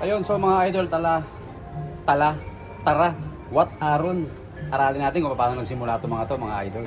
Ayun, so mga idol, tala, tala, tara, what aron. Aralin natin kung paano nagsimula itong mga to mga idol.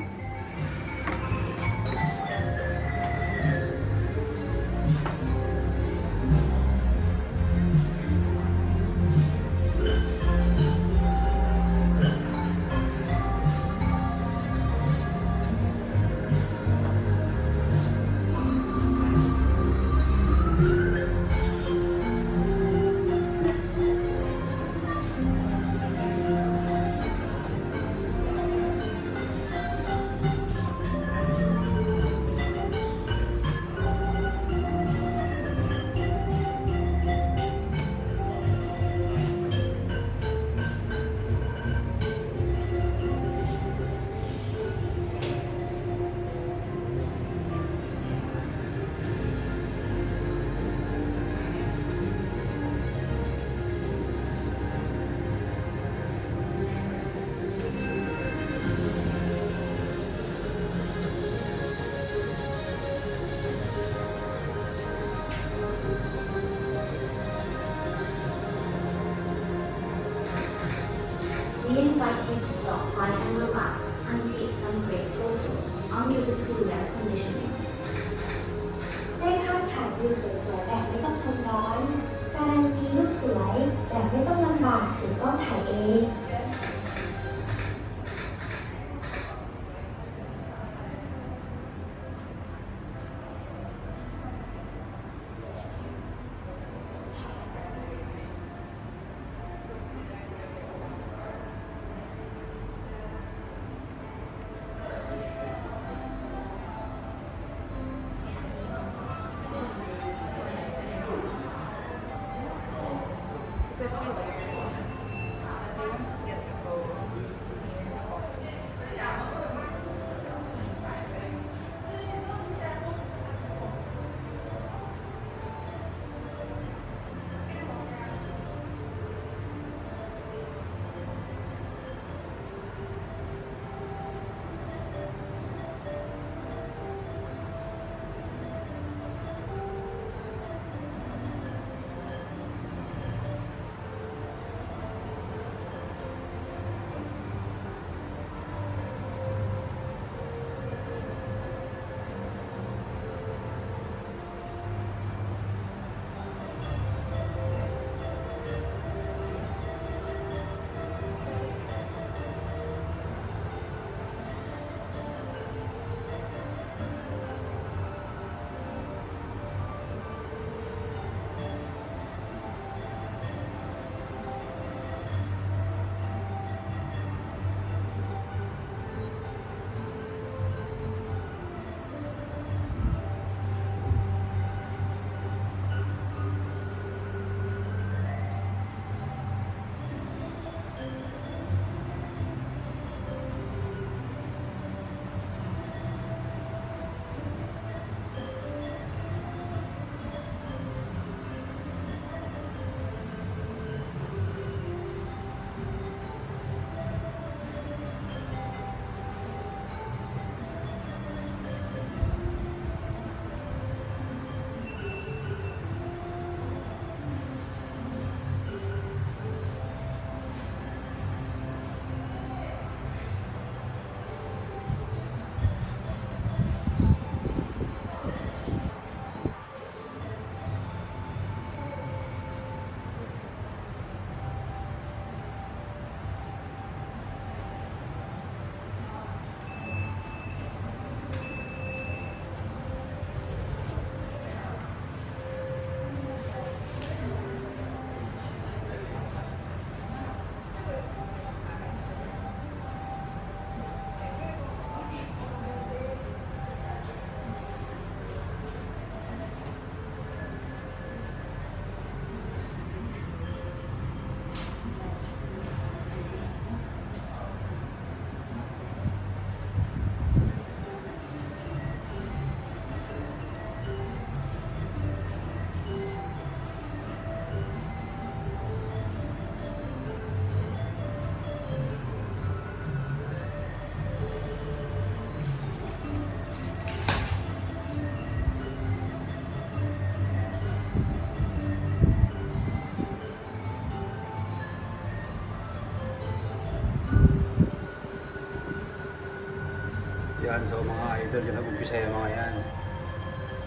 Yan, so mga idol, yan nag-umpisa yung mga yan.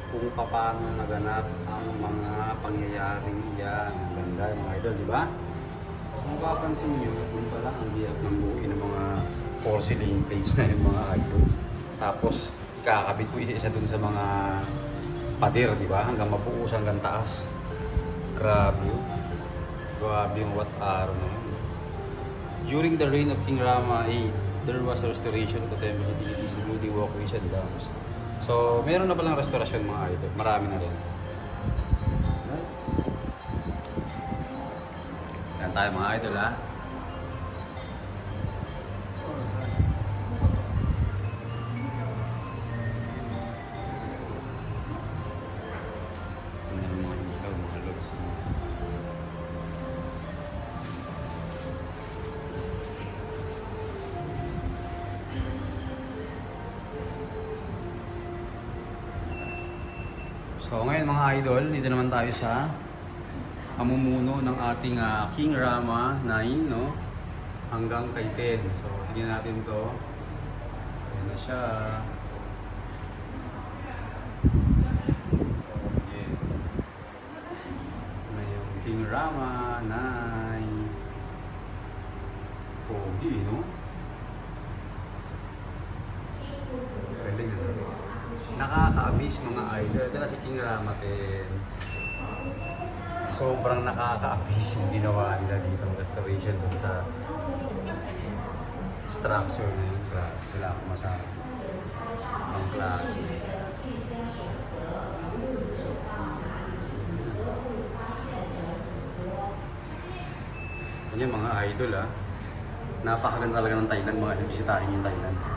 Kung paano naganap ang mga pangyayaring yan. Ang ganda yung mga idol, di ba? Kung mapapansin nyo, yun pala ang biyak ng buhay ng mga porcelain plates na yung mga idol. Tapos, kakabit ko isa-isa dun sa mga pader, di ba? Hanggang mabuos, hanggang taas. Grabe yun. Grabe yung what araw na yun. During the reign of King Rama VIII, there was a restoration the temple activities including walkways and dams. So, meron na palang restorasyon mga idol. Marami na rin. Yan tayo mga idol ha. Idol, dito naman tayo sa pamumuno ng ating ah, King Rama 9, no? Hanggang kay 10. So, tingnan natin to. Ayan na siya. Okay. Na yung King Rama 9. Pogi, no? Galing, no? Nakaka-amaze mga idol. Na si King Rama 10 sobrang nakaka-amaze yung ginawa nila dito ng restoration dun sa structure na yun. Grabe, wala akong masabi. Ang klase. Yan yung mga idol ah. Napakaganda talaga ng Thailand, mga bisitahin yung Thailand. Grabe.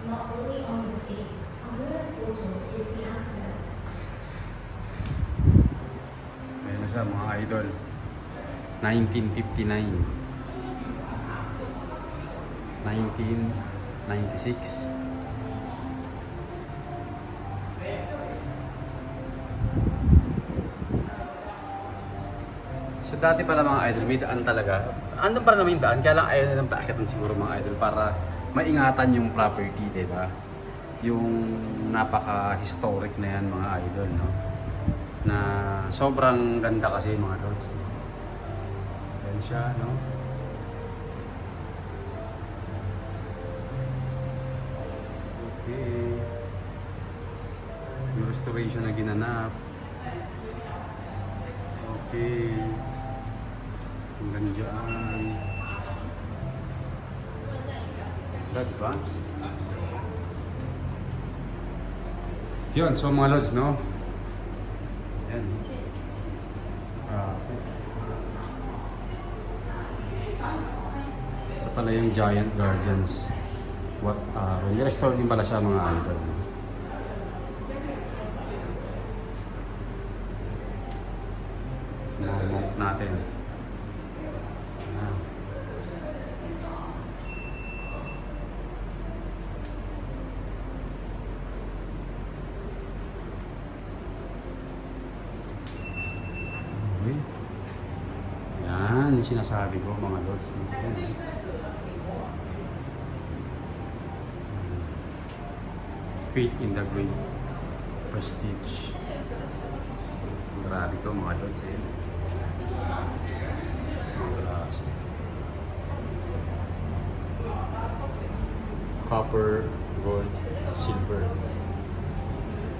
Not only on your face, a mirror photo is the answer. Siya mga idol. 1959. 1996. So dati pala mga idol, may daan talaga. Andun pa rin naman yung daan, kaya lang ayaw nilang paakitan siguro mga idol para maingatan yung property, di ba? Yung napaka-historic na yan mga idol, no? Na sobrang ganda kasi mga lods. no? Yan siya, no? Okay. Yung restoration na ginanap. Okay. Hanggang dyan. Di ba? Yun, so mga lods, no? Yan. Ah. Ito pala yung Giant Guardians. What, ah, uh, restore din pala siya mga idol. Nalulok natin. Ah. Okay. Sinasabi ko mga lods. Faith in the Great Prestige. Grabe to mga lods eh. Copper, gold, silver.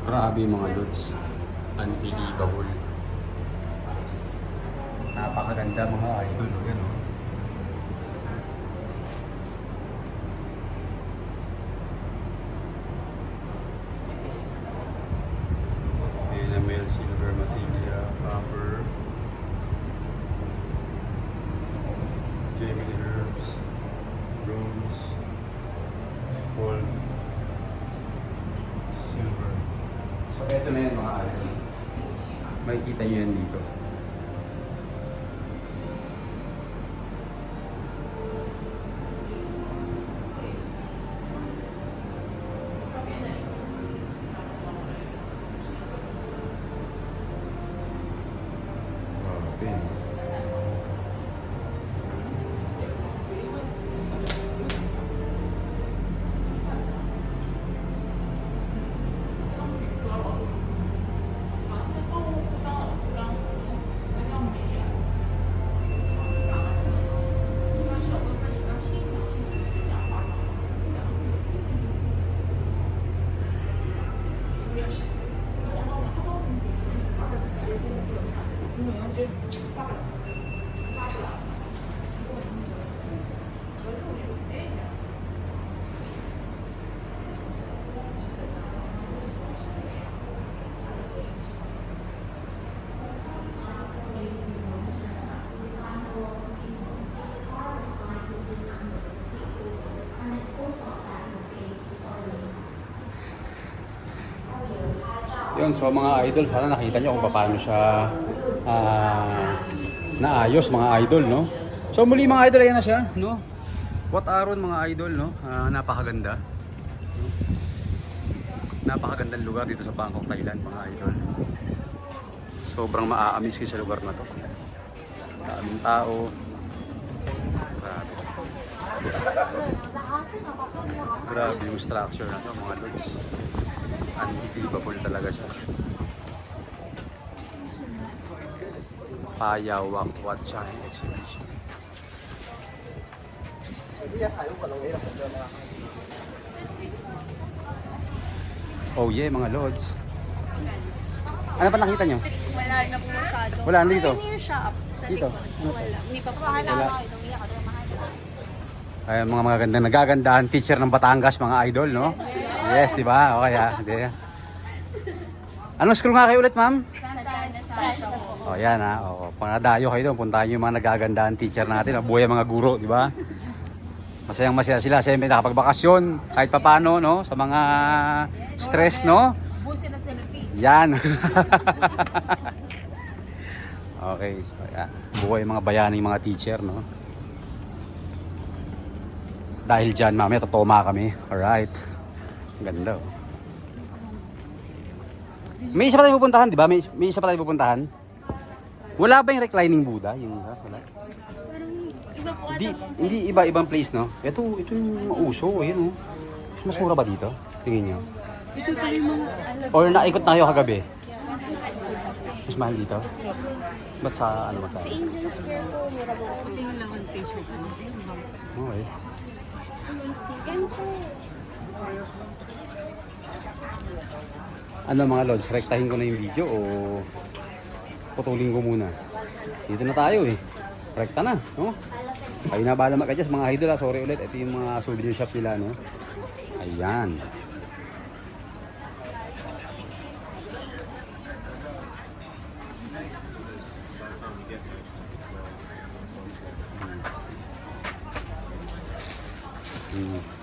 Grabe mga lods. Unbelievable. Napakaganda mga idol. Yan oh. Enamel, silver, materia, copper, Jamie herbs, bronze, gold, silver. So, eto na yan mga idol. Makikita nyo yan dito. Yun, so mga idol, sana nakita nyo kung paano siya ah, naayos mga idol, no? So muli mga idol, ayan na siya, no? What aron mga idol, no? Ah, napakaganda. Napakagandang lugar dito sa Bangkok, Thailand, mga idol. Sobrang maa-amaze kayo sa lugar na to. Daming tao. Grabe. Grabe yung structure na to, mga lods. Unbelievable talaga siya. Payawak Watchan Exhibition. Oh yeah, mga lods. Ano pa nakita nyo? Wala na po masyado. Wala na dito? Near shop. Sa Dito? likod. Wala. Hindi pa po. Wala. Ay, mga magagandang nagagandahan teacher ng Batangas, mga idol, no? Yes, di ba? Okay, ha? Di. Anong school nga kayo ulit, ma'am? Oh, yan, ha? O, pag nadayo kayo doon, puntahan nyo yung mga nagagandahan teacher natin, ang buhay mga guro, di ba? Masayang masaya sila, siyempre nakapagbakasyon, kahit papano, no? Sa mga stress, no? Yan. okay, so yan. Buhay mga bayaning mga teacher, no? Dahil dyan, mamaya totoma kami. Alright. Ang ganda, oh. May isa pa tayong pupuntahan, di ba? May, may isa pa tayong pupuntahan. Wala ba yung reclining Buddha? Yung, ha? wala? Iba po Hindi, hindi iba-ibang place, no? Ito, ito yung uso, yun, oh. Mas mura ba dito? Tingin nyo. Ito pa yung mga alam. Or naikot na kayo kagabi? Mas mahal dito? Ba't sa ano ba Sa Angel Square po, mura po. Tingin lang ang t-shirt ko. Okay. Ganito. Ano mga lods, rektahin ko na yung video o putulin ko muna? Dito na tayo eh. Rekta na, no? Kayo na bahala mag-adjust mga idol ha. Sorry ulit, ito yung mga souvenir shop nila, no? Ayan. Hmm.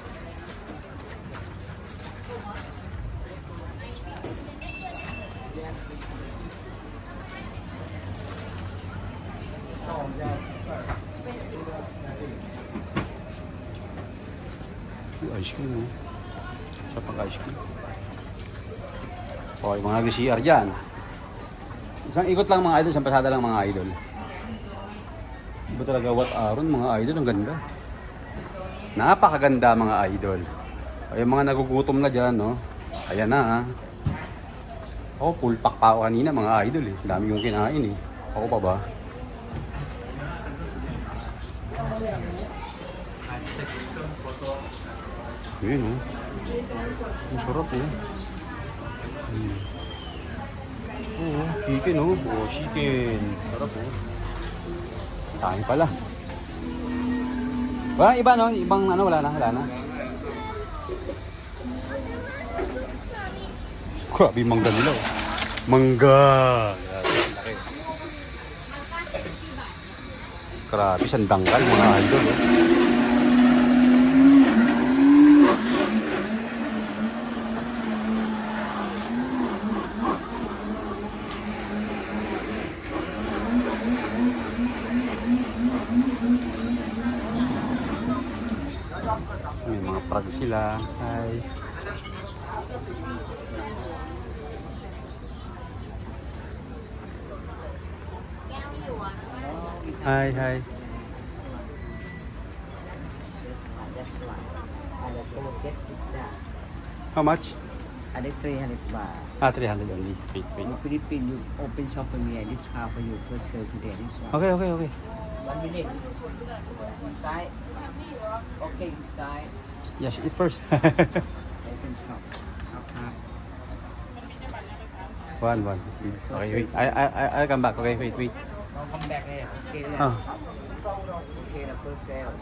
Yung ice cream, oh. Sa pag-ice cream. Okay, mga nag-CR dyan. Isang ikot lang mga idol, isang pasada lang mga idol. Iba talaga what aron mga idol, ang ganda. Napakaganda mga idol. Ay, yung mga nagugutom na dyan, no? Ayan na, ha? Ako, full pack pa ako kanina, mga idol, eh. Dami kong kinain, eh. Ako pa ba? Yun, oh. Ang sarap, oh. Hmm. Oo, chicken, oh. Oh, chicken. Sarap, oh. Tayo pala. Wala iba, no? Ibang ano, wala na, wala na. Grabe yung mangga nila. Mangga! Grabe, sandangkal, mga idol, oh. Sila. Hi. Hi, hi. How much? Ada 300 baht. Ah, 300 only. Wait, wait. In Philippines, you open shop for me. I discount for you first sale today. This one. Okay, okay, okay. One minute. Side. Okay, side. Yes, eat first. One, one. Okay, wait. I, I, I- I'll come back. Okay, wait, wait. Come back here. Okay, Ah, okay, the first sale.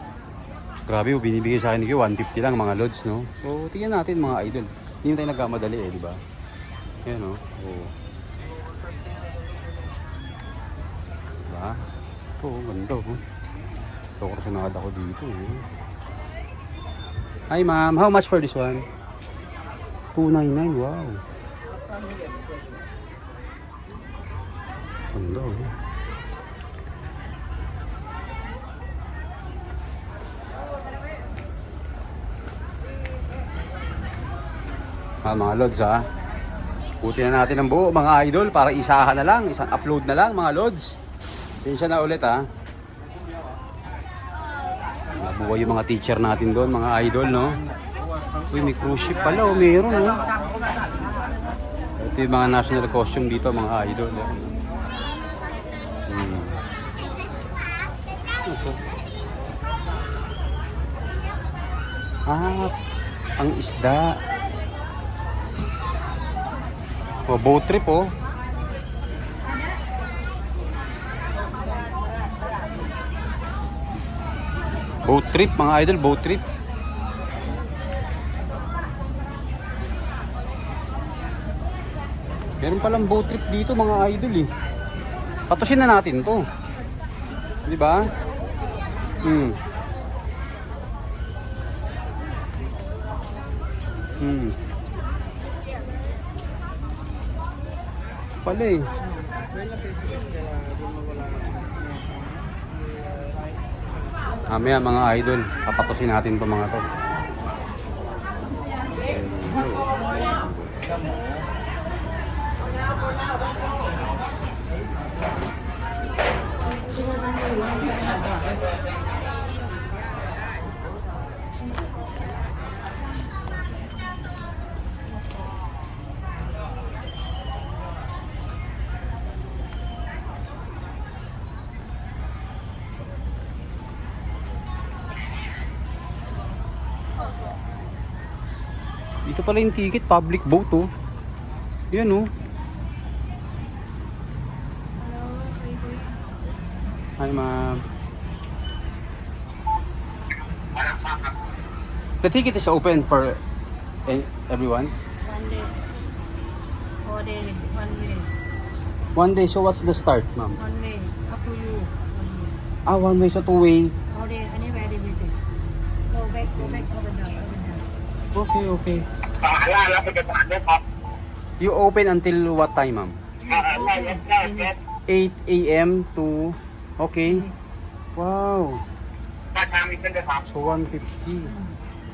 grabe, oh, binibigay sa akin ni Kyo, 150 lang mga lods, no? So, tingnan natin mga idol. Hindi na tayo nagkamadali eh, di ba? Yan, no? Oh. Diba? Ito, oh, ganda, oh. Ito, kursunada ako dito, eh. Hi, ma'am. How much for this one? 299, wow. Ganda, oh. Ah, mga lods ha. Buti na natin ang buo mga idol para isahan na lang, isang upload na lang mga lods. Pasensya na ulit ha. Nabuhay yung mga teacher natin doon, mga idol no. Uy, may cruise ship pala, oh, meron no. Ito yung mga national costume dito, mga idol. Eh. Ah, ang isda. Oh, boat trip oh. Boat trip, mga idol, boat trip. Meron palang boat trip dito mga idol eh. Patusin na natin to. Di ba? Hmm. Hmm. Pala eh. Mamaya mga idol, papatusin natin to mga to. Dito pala yung ticket, public boat oh. Yan oh. Hi ma'am. The ticket is open for e- everyone. One day. Four day. One way. One day, so what's the start ma'am? One way. Up to you. One way. Ah, one way, so two way. Four day. Anywhere they. Go back. Go back. Open down. Open down. Okay, okay. You open until what time ma'am? 8 a.m. to... Okay. Wow. So 150.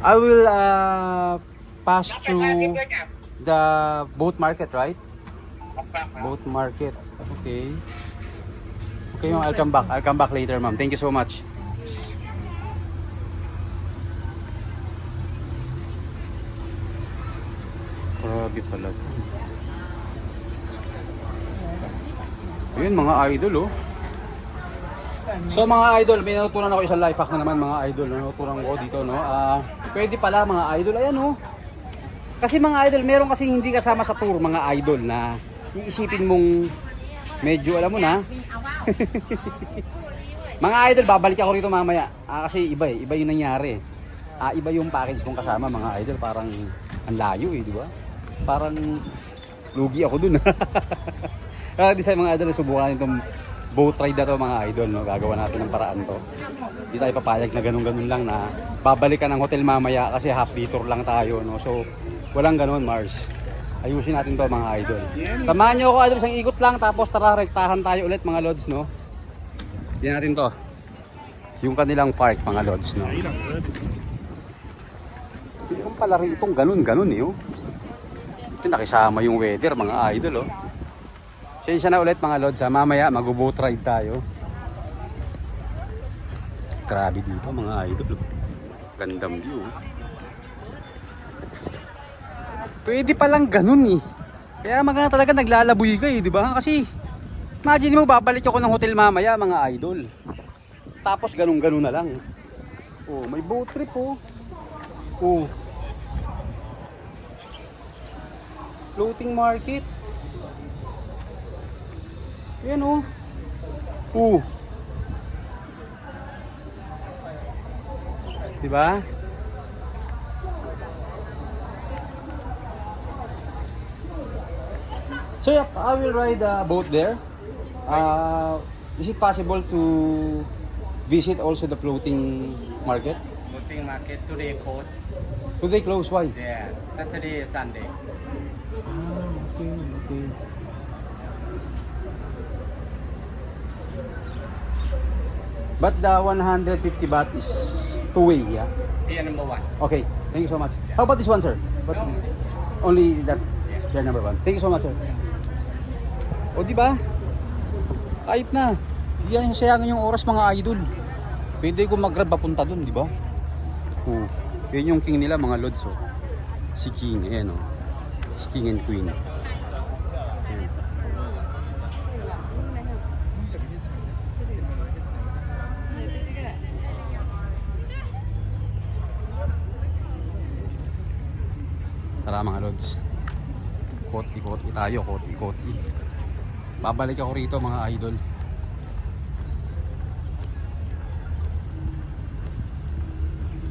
I will uh, pass through the boat market, right? Boat market. Okay. Okay, ma'am. I'll come back. I'll come back later, ma'am. Thank you so much. Grabe pala to. Ayun, mga idol, oh. So mga idol, may natutunan ako isang life hack na naman mga idol. Natutunan ko dito, no? Ah, pwede pala mga idol, ayan, oh. Kasi mga idol, meron kasi hindi kasama sa tour mga idol na iisipin mong medyo alam mo na. mga idol, babalik ako rito mamaya. Ah, kasi iba eh, iba yung nangyari. Ah, iba yung package kong kasama mga idol, parang ang layo eh, di ba? Parang lugi ako dun. Kaya di sa mga idol, subukan itong boat ride na to mga idol, no? Gagawa natin ng paraan to. Hindi tayo papayag na ganun-ganun lang na babalik ka ng hotel mamaya kasi half day tour lang tayo, no? So, walang ganun, Mars. Ayusin natin to mga idol. Samahan nyo ako idol, isang ikot lang tapos tara rektahan tayo ulit mga lods, no? Hindi natin to. Yung kanilang park mga lods, no? Hindi kong palari itong ganun-ganun eh, oh. Ito nakisama yung weather mga idol, oh. Sensya na ulit mga lods ha. Mamaya mag-boat ride tayo. Grabe dito mga idol. Gandang view. Pwede palang ganun eh. Kaya maganda talaga naglalaboy ka eh, di ba? Kasi imagine mo babalik ako ng hotel mamaya mga idol. Tapos ganun-ganun na lang. Oh, may boat trip oh. Oh. Floating market. Yan oh. Uh. Diba? So yeah, I will ride a boat there. Uh, is it possible to visit also the floating market? Floating market today closed. Do they close? Why? Yeah, Saturday, Sunday. Ah, okay, okay. But the 150 baht is two-way, yeah? Yeah, number one. Okay, thank you so much. How about this one, sir? What's this? Only that, yeah, number one. Thank you so much, sir. O, di ba? Kahit na. Di yan sayangin yung oras mga idol. Pwede ko mag-grab papunta dun, di ba? O, yun yung king nila, mga lods, oh. Si King, ayan, oh. Si King and Queen. Ayan. Tara mga lods. Ikot-ikot tayo, ikot-ikot. Babalik ako rito mga idol.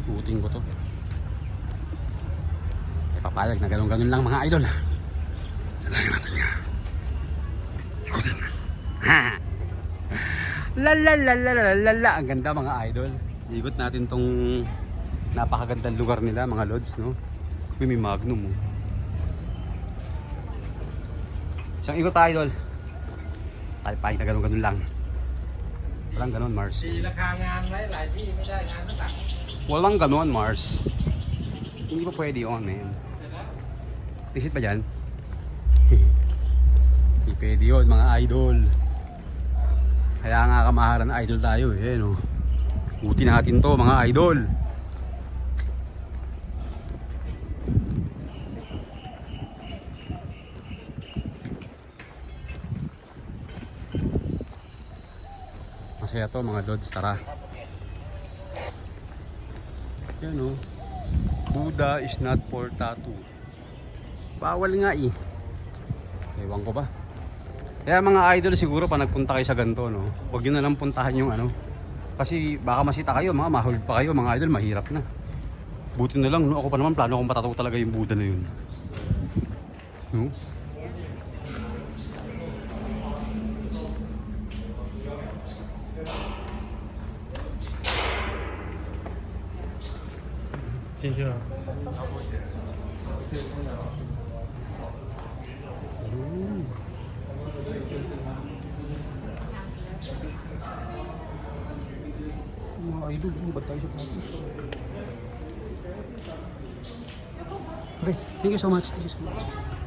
Suotin ko to. Eh papayag na ganun-ganun lang mga idol. Kailangan natin niya. Ikutin. Ha! La la la la la. Ang ganda mga idol. Ikot natin tong napakagandang lugar nila mga lods no. May magnum oh. Isang ikot tayo, idol. Tayo pa, na ganun-ganun lang. Walang ganun, Mars. ตีราคางานไว้หลายที่ไม่ได้งานก็ตัด Walang ganun, Mars. Hindi pa pwede on, man. Visit pa dyan? Hindi pwede yun, mga idol. Kaya nga kamaharan na idol tayo, eh, no? Buti natin to, mga idol. To, mga lods, tara. Yan o. Buddha is not for tattoo. Bawal nga eh. Ewan ko ba. Kaya mga idol siguro pa nagpunta kayo sa ganito no. Huwag nyo na lang puntahan yung ano. Kasi baka masita kayo, mga mahold pa kayo, mga idol mahirap na. Buti na lang no. Ako pa naman plano kong patataw talaga yung Buddha na yun. No? Mga idol, ano ba tayo sa tapos? Okay, thank you so much. Thank you so much.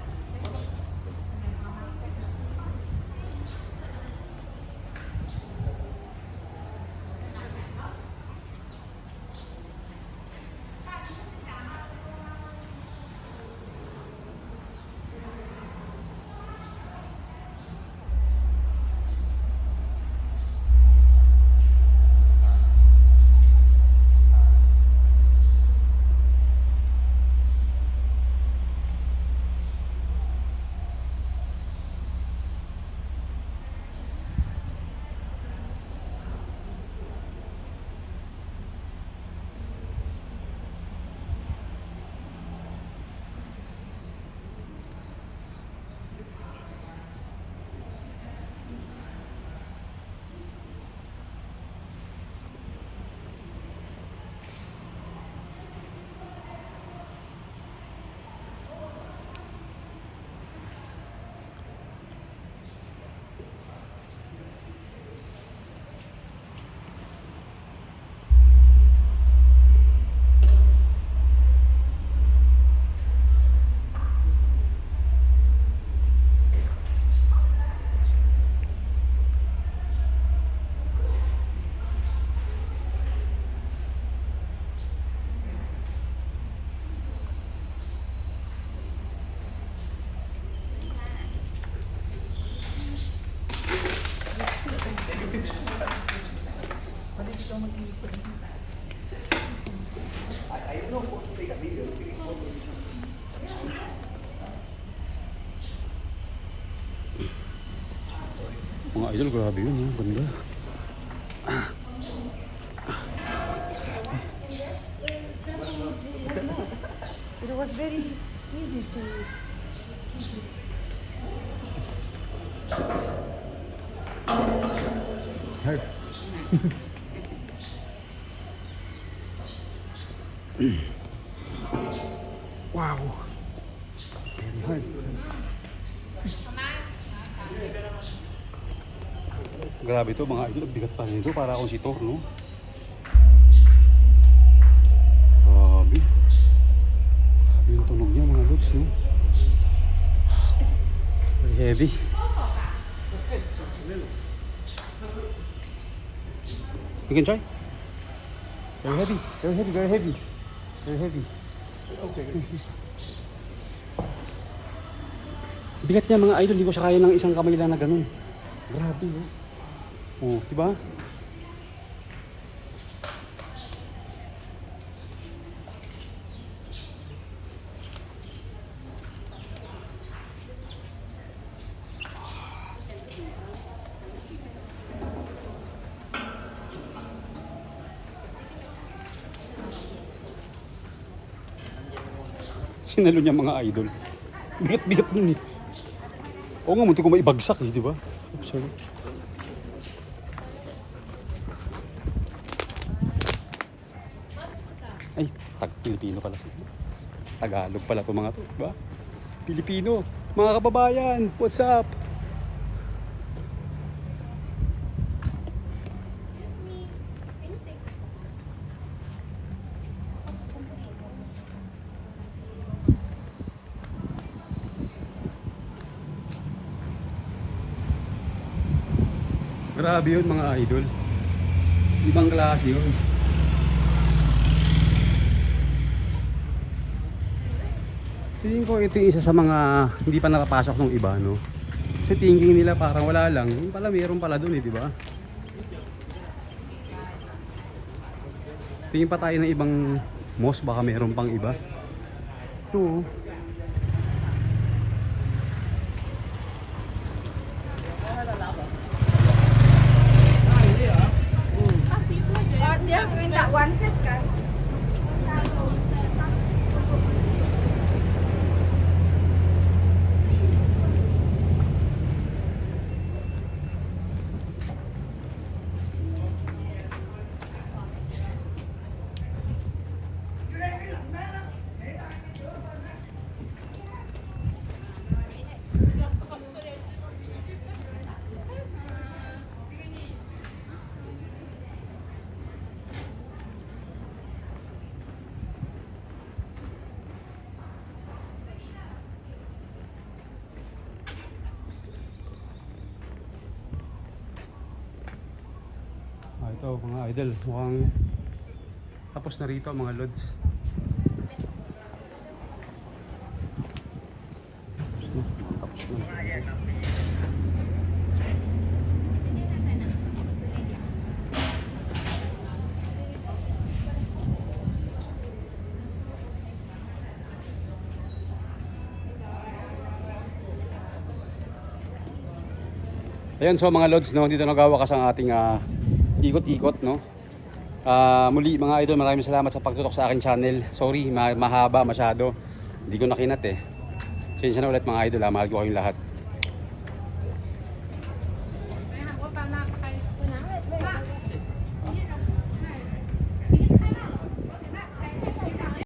Idol, grabe yun. Ganda. It was very easy to Hard. wow. Very hard. Grabe to mga idol, bigat pa nito para akong si Thor, no? Grabe. Grabe yung tunog niya mga lods, no? Very heavy. You can try. Very heavy, very heavy, very heavy. Very heavy. Okay. Bigat niya mga idol, hindi ko siya kaya ng isang kamay lang na ganun. Grabe, oh. Oh, di ba? Sinalo niya mga idol. Bigat-bigat nun eh. Oo nga, munti ko maibagsak eh, di ba? Oops, sorry. Ay, tag Pilipino pala sila. Tagalog pala itong mga to, ba? Pilipino, mga kababayan, what's up? Grabe yun mga idol. Ibang klase yun. Tingin ko ito isa sa mga hindi pa nakapasok ng iba, no? Kasi thinking nila parang wala lang. Yung pala meron pala dun eh, di ba? Tingin pa tayo ng ibang moss, baka meron pang iba. Ito, ito mga idol, mukhang tapos na rito mga lods. Tapos. Ayan, so mga lods, no, dito nagawakas ang ating ah, ikot-ikot, no. Ah, muli mga idol, maraming salamat sa pagtutok sa aking channel. Sorry, ma- mahaba masyado. Hindi ko nakinat eh. Sensya na ulit mga idol, ha. mahal ko kayong lahat.